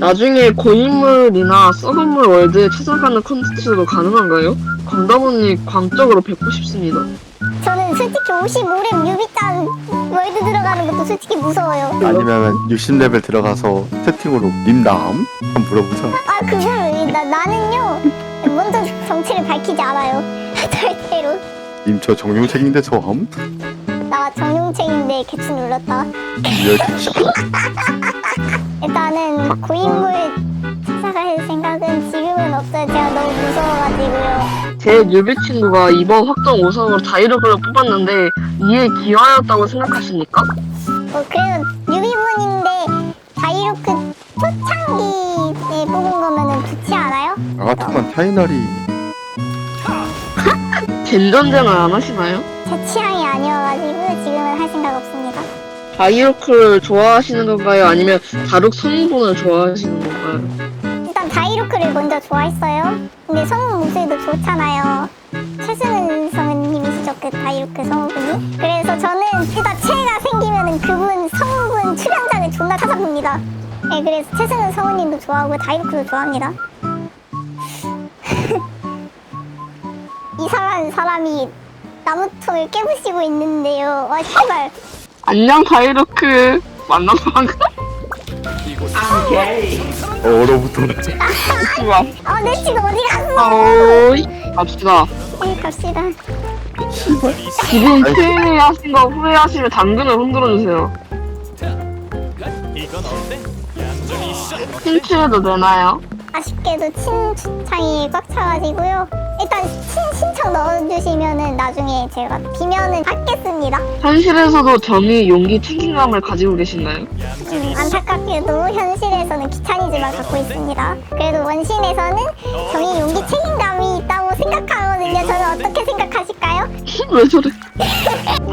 나중에 고인물이나 썩은물 월드에 찾아가는 콘텐츠도 가능한가요? 건담언니 광적으로 뵙고 싶습니다. 저는 솔직히 55렙 유비탄 월드 들어가는 것도 솔직히 무서워요. 아니면 60레벨 들어가서 채팅으로 님남 한번 물어보자. 아 그걸 나, 나는요 먼저 정체를 밝히지 않아요. 절대로. 님 저 정용 책인데 저함? 나 정용책인데 개추 눌렀다. 일단은 고인물 찾아갈 생각은 지금은 없어요. 제가 너무 무서워가지고요. 제 뉴비 친구가 이번 확정 5성으로 다이로그를 뽑았는데 이에 기여하였다고 생각하십니까? 뭐 그래도 유비분인데 다이로크 초창기에 뽑은 거면은 좋지 않아요? 나 같으면 타이널이 젠전제는 안 하시나요? 제 취향 다이로크를 좋아하시는 건가요? 아니면 다룩 성분을 좋아하시는 건가요? 일단 다이로크를 먼저 좋아했어요. 근데 성우 목소리도 좋잖아요. 최승은 성우님이시죠, 그 다이로크 성우분이. 그래서 저는 일단 체가 생기면은 그분 성우분 출연자를 존나 찾아봅니다. 네, 그래서 최승은 성우님도 좋아하고 다이로크도 좋아합니다. 이상한 사람이 나무통을 깨부시고 있는데요. 와, 씨발. 안녕 만나서 반가? 어, 얼어붙어. 씨발 아, 내 친구 어디 갔어? 아오이 갑시다 네, 갑시다. 지금 트윈이 하신 거 후회하시면 당근을 흔들어주세요 이건 어때? 힌트해도 되나요? 아쉽게도 친추창이 꽉 차가지고요. 일단 친 신청 넣어주시면은 나중에 제가 비면은 받겠습니다. 현실에서도 점이 용기 책임감을 가지고 계신가요? 음, 안타깝게도 현실에서는 귀차니즘만 갖고 있습니다. 그래도 원신에서는 정의 용기 책임감이 있다고 생각하거든요. 저는 어떻게 생각하실까요? 왜 저래?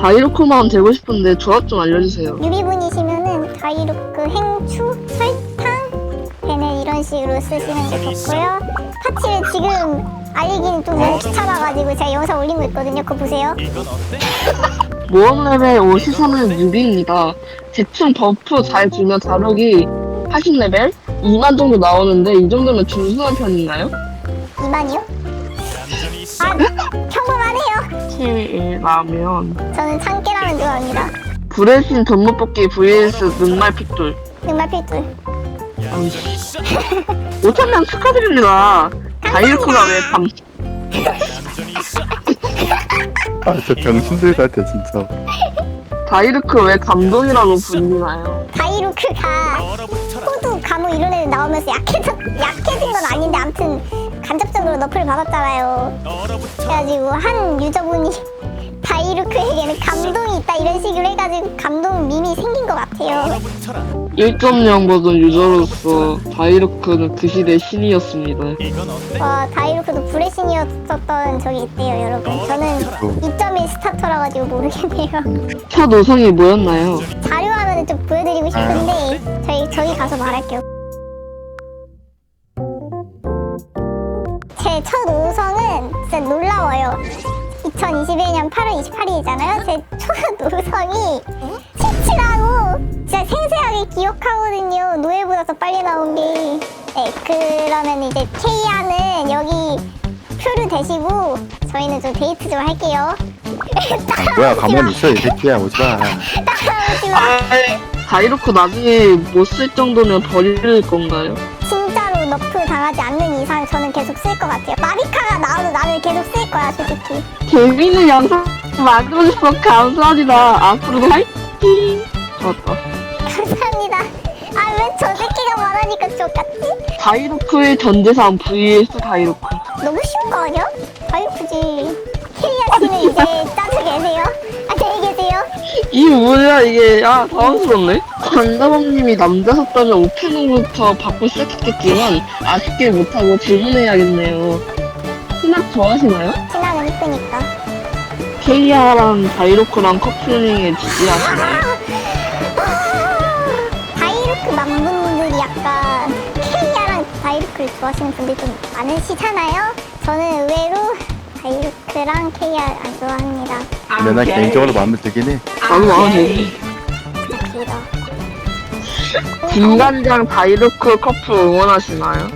다이로크만 되고 싶은데 조합 좀 알려주세요 유비분이시면은 다이루크 행추 설탕 배는 이런 식으로 쓰시는 게 좋고요. 파츠를 지금 알리기는 좀 너무 귀찮아가지고 제가 영상 올린 거 있거든요. 그거 보세요. 모험 레벨 53은 6입니다 대충 버프 잘 주면 다룩이 80레벨? 2만 정도 나오는데 이 정도면 준수한 편인가요? 이만이요? 얌전히 있어. 아, 평범하네요. T라면 저는 참깨라면 좋아합니다. 불의 신 돈못뽑기 vs 능말 핏돌 정말 필돌. 얌전히 있어. 5천명 축하드립니다 다이로크가 왜 있어. 아, 저 병신들 같아, 진짜. 다이로크 왜 감동이라고 불리나요? 다이루크가. 호두, 감호 이런 애들 나오면서 약해져, 약해진 건 아닌데 아무튼 간접적으로 너프를 받았잖아요. 그래가지고 한 유저분이 다이루크에게는 감동이 있다 이런 식으로 해가지고 감동 밈이 생긴 것 같아요. 얼어붙어라. 1.0 버전 유저로서 다이로크는 그 시대의 신이었습니다 이건 어때? 와 다이루크도 브레신이었었던 적이 있대요 여러분. 저는 2.1 스타터라 가지고 모르겠네요. 첫 우성이 뭐였나요? 자료 화면을 좀 보여드리고 싶은데 저희 저희 가서 말할게요. 제첫 우성은 진짜 놀라워요. 2021년 8월 28일이잖아요. 제첫 우성이 치치라고 진짜 생생하게 기억하거든요. 노예보다 더 빨리 나온 게. 네, 그러면 이제 케이아는 여기 표를 대시고 저희는 좀 데이트 좀 할게요. 아, 뭐야, 가만히 있어, 이 새끼야, 오지 마. 따라오지 마. 다이로크 나중에 못 쓸 정도면 버릴 건가요? 진짜로 너프 당하지 않는 이상 저는 계속 쓸 것 같아요. 마리카가 나와도 나는 계속 쓸 거야, 솔직히. 재밌는 영상 만들어주셔서 감사합니다. 앞으로도 화이팅! 좋았다. 다이로크의 전재산 vs 다이로크. 너무 쉬운 거 아니야? 아이쿠지. 케리아 씨는 이제 짜주 계세요? 아, 저기 계세요? 이 뭐야 이게 아 당황스럽네. 강다범님이 남자셨다면 오프닝부터 받고 시작했겠지만 아쉽게 못하고 질문해야겠네요. 신학 좋아하시나요? 신화는 이쁘니까. 케이아랑 다이로크랑 커플링에 지지하시나요? 좋아하시는 분들 좀 많으시잖아요? 저는 의외로 다이루크랑 케이아 안 좋아합니다. 근데 난 개인적으로 마음에 들긴 해. 나도 마음에 들지. 길어. 김간장 다이루크 커플 응원하시나요?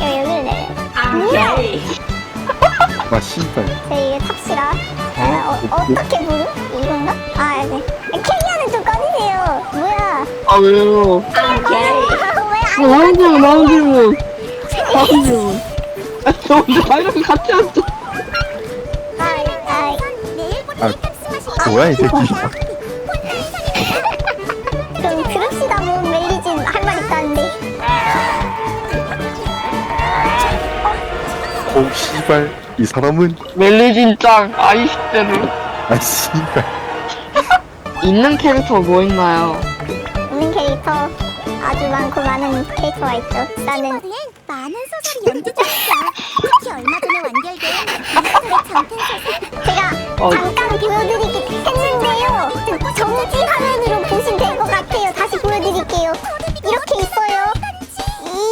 여, 여기를 내려. 뭐야? 아 씨발 저 이거 탑시라. 어, 어떻게 부르? 이건가? 아, 네. 캐리어는 좀 꺼주세요. 뭐야? 아 왜요? 왜 안, 나 은지문 나은지문 나은지문 아, 저 혼자 다이루크 같이 왔죠 아, 아, 아 뭐야 이 새끼. 그럼 들읍시다, 뭐, 멜리진 할 말 있다는데. 오 씨발 이 사람은 멜리진 짱 아이시대로 아 씨발. 있는 캐릭터 뭐 있나요? 아주 많고 많은 캐릭터가 있죠. 일단은 많은 소설이 연기됐어. 특히 얼마 전에 완결된 이스터의 장편 소설. 제가 어. 잠깐 보여드리긴 했는데요. 정지 화면으로 보시면 될 것 같아요. 다시 보여드릴게요. 이렇게 있어요.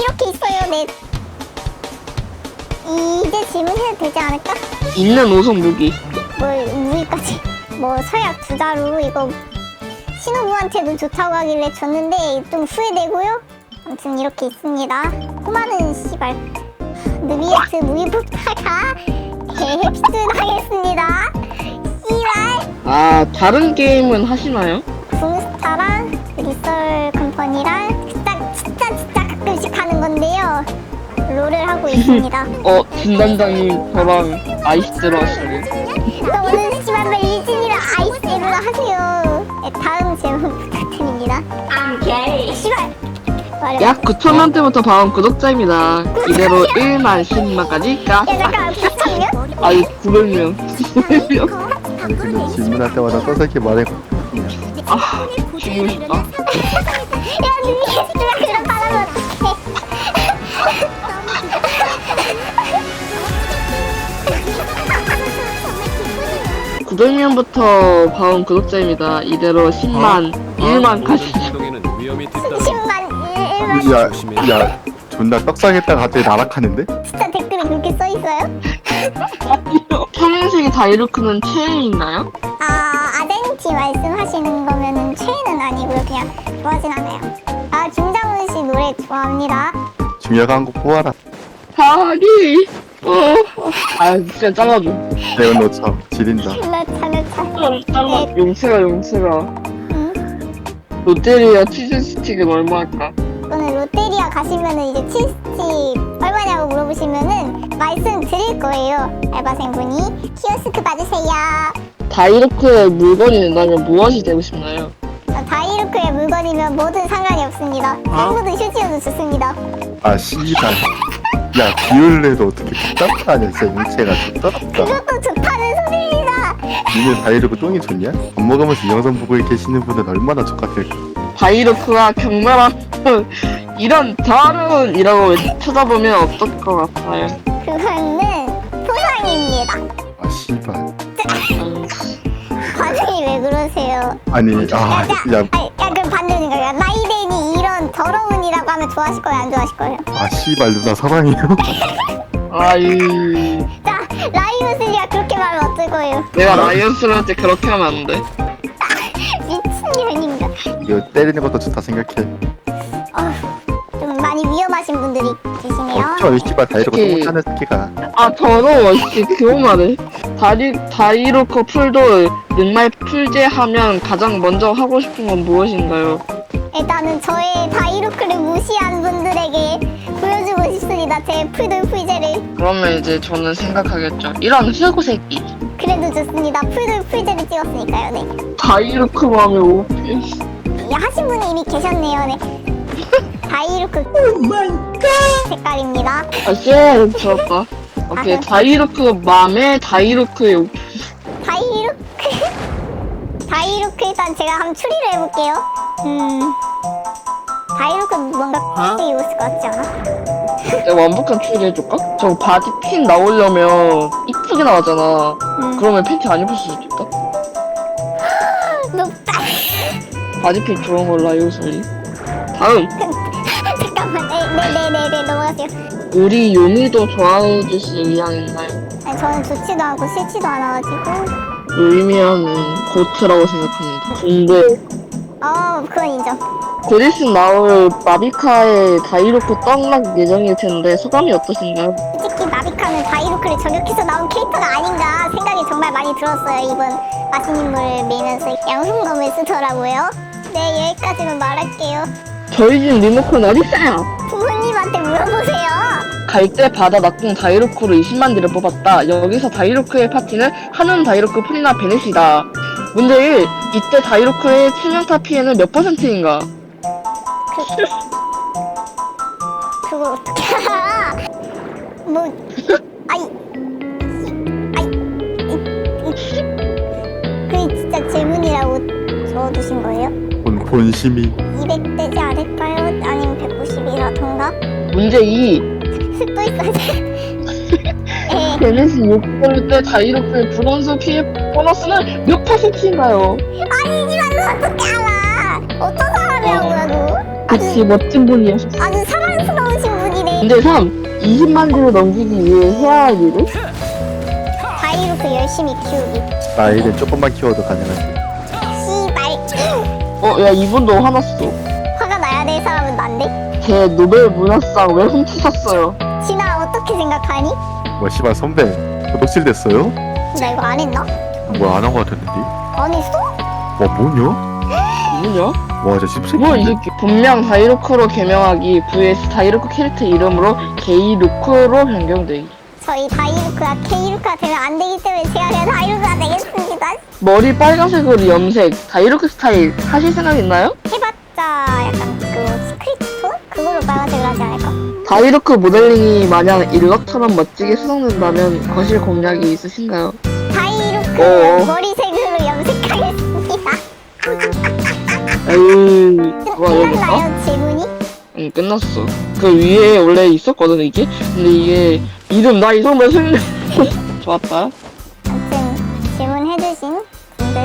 이렇게 있어요. 네. 이제 질문해도 되지 않을까? 있는 오성 무기 뭐 무기까지. 뭐 서약 두 자루 이거 신호부한테도 좋다고 하길래 줬는데 좀 후회되고요. 아무튼 이렇게 있습니다. 꼬마는 씨발 느비에트 무기 뽑다가 캡슐하겠습니다. 씨발 아 다른 게임은 하시나요? 붕스타랑 리썰 컴퍼니랑 진짜 진짜 진짜 가끔씩 하는 건데요. 롤을 하고 있습니다. 어 진단장님 저랑 아이시대로 하시네 또 오늘 씨발 멜리 약 9천만 대부터 봐온 구독자입니다. 이대로 1만 10만까지 야 까싹 잠깐 부탁면? 아이 900명. 900명. 아니 근데 질문할 때마다 떠들게 말해. 아 죽고 싶다? 900명부터 봐온 구독자입니다. 이대로 10만 1만 가시죠. 행동에는 위험이 뒤따라 10만 1만 야 야 존나 떡상했다가 갑자기 나락하는데? 진짜 댓글에 그렇게 써 있어요? 평행세계 다이루크는 최애인가요? 아 아덴티 말씀하시는 거면은 최애는 아니고요 그냥 좋아하진 않아요. 아 김장훈 씨 노래 좋아합니다. 중요한 거 뽑아라 자기 어. 아 진짜 잘라줘 내가 너쳐 지린다 몇차 몇차. 잘라 용채가 용채가 응? 롯데리아 치즈 스틱은 얼마일까? 가시면은 이제 치즈집 얼마냐고 물어보시면은 말씀드릴 거예요. 알바생분이 키오스크 받으세요. 다이루크의 물건이 된다면 무엇이 되고 싶나요? 자, 다이루크의 물건이면 뭐든 상관이 없습니다. 팬분들 휴지여도 좋습니다. 아 씨발 야 비올레도 어떻게 그따다 하냐 진짜 인체가 좋더랍다 그것도 좋다는 소리입니다. 니네 다이르고 똥이 좋냐? 밥 먹으면서 이 영상 보고 계시는 분은 얼마나 족같을까 다이루크와 경멸한 이런 다른이라고 찾아보면 어떨 것 같아요? 그거는 포상입니다. 아 씨발 음, 반응이 왜 그러세요? 아니 아 야, 야, 야, 아니, 야 그럼 반대 생각이야. 나이덴이 이런 더러운이라고 하면 좋아하실 거예요? 안 좋아하실 거예요? 아 씨발 누나 사랑해요 아이 자, 라이오스리가 그렇게 말하면 어쩔 거예요? 내가 라이언스한테 그렇게 하면 안 돼. 미친 년인가? 이거 때리는 것도 좋다 생각해 위험하신 분들이 계시네요. 어쩌 이 씨발 다이르고 특히- 똥 차는 새끼가 아 더러워 씨 그거 말해. 다리 다이루크 풀도 늑말 풀제하면 가장 먼저 하고 싶은 건 무엇인가요? 일단은 저의 다이루크를 무시한 분들에게 보여주고 싶습니다. 제 풀돌 풀제를. 그러면 이제 저는 생각하겠죠. 이런 흑고 새끼. 그래도 좋습니다. 풀돌 풀제를 찍었으니까요. 네. 다이루크 마음에 오피. 이 하신 분이 이미 계셨네요. 네. 다이루크 색깔입니다. 아 쎄, 좋았다. 오케이 다이루크 맘에 다이루크의 오피. 다이루크 다이루크 일단 제가 한번 추리를 해볼게요. 음 다이루크 뭔가 이 옷을 것 같지 않아? 내가 완벽한 추리 해줄까? 저 바지 핀 나오려면 이쁘게 나왔잖아. 음. 그러면 팬티 안 입을 수도 있다. 높다. 바지 핀 좋은 걸로 알고 있으니. 다음. 넘어가세요. 우리 용이도 좋아해 주실 의향인가요? 아니, 저는 좋지도 않고 싫지도 않아가지고 울면은 고트라고 생각합니다. 근데 어 그건 인정 곧 있으면 나올 마비카의 다이로크 떡락 예정일 텐데 소감이 어떠신가요? 솔직히 마비카는 다이로크를 저격해서 나온 캐릭터가 아닌가 생각이 정말 많이 들었어요 이번 맛있는 물을 매면서 양손검을 쓰더라고요 네 여기까지만 말할게요 저희 집 리모컨 어딨어요? 부모님한테 물어보세요 갈때 바다 낙동 다이로크로 20만 대를 뽑았다. 여기서 다이로크의 파티는 한운 다이로크 프리나 베넷이다. 문제 1. 이때 다이로크의 치명타 피해는 몇 퍼센트인가? 그걸 어떻게 알아 뭐 아이 아이 이- 이- 그게 진짜 질문이라고 적어두신 거예요? 본, 본심이 문제 2. 또에 베넷이 6개월 때 다이로크의 불원수 피해 보너스는 몇 퍼센트인가요? 아니지만 너 어떻게 알아 어떤 사람이라고요 너 그치, 멋진 분이었어. 아주 사랑스러우신 분이네 문제 3. 20만 대를 넘기기 위해 해야 할 일은? 다이로크 열심히 키우기 나이는 조금만 키워도 가능하지 씨발 어, 야, 이분도 화났어. 제 노벨 문학상 왜 훔치셨어요? 진아 어떻게 생각하니? 뭐 씨발 선배 녹실 됐어요? 나 이거 안 했나? 뭐안한 거 같은데 안 했어? 와 뭐냐? 뭐냐? 와 진짜 씹새끼 뭐야 이 새끼 분명 다이로크로 개명하기 vs 다이로크 캐릭터 이름으로 게이루크로 변경되기 저희 다이루크가 K루크가 되면 안 되기 때문에 제가 그냥 다이루크가 되겠습니다. 머리 빨간색으로 염색 다이로크 스타일 하실 생각 있나요? 다이로크 모델링이 마냥 일럭처럼 멋지게 수정된다면 거실 공략이 있으신가요? 다이루크 어. 머리색으로 염색하겠습니다. 에이 와 여기까? 끝났나요 질문이? 응 끝났어 그 위에 원래 있었거든 이게 근데 이게 이름 나 이름을 설명 좋았다 아무튼 질문해주신 분들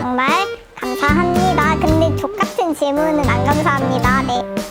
정말 감사합니다. 근데 족같은 질문은 안 감사합니다. 네.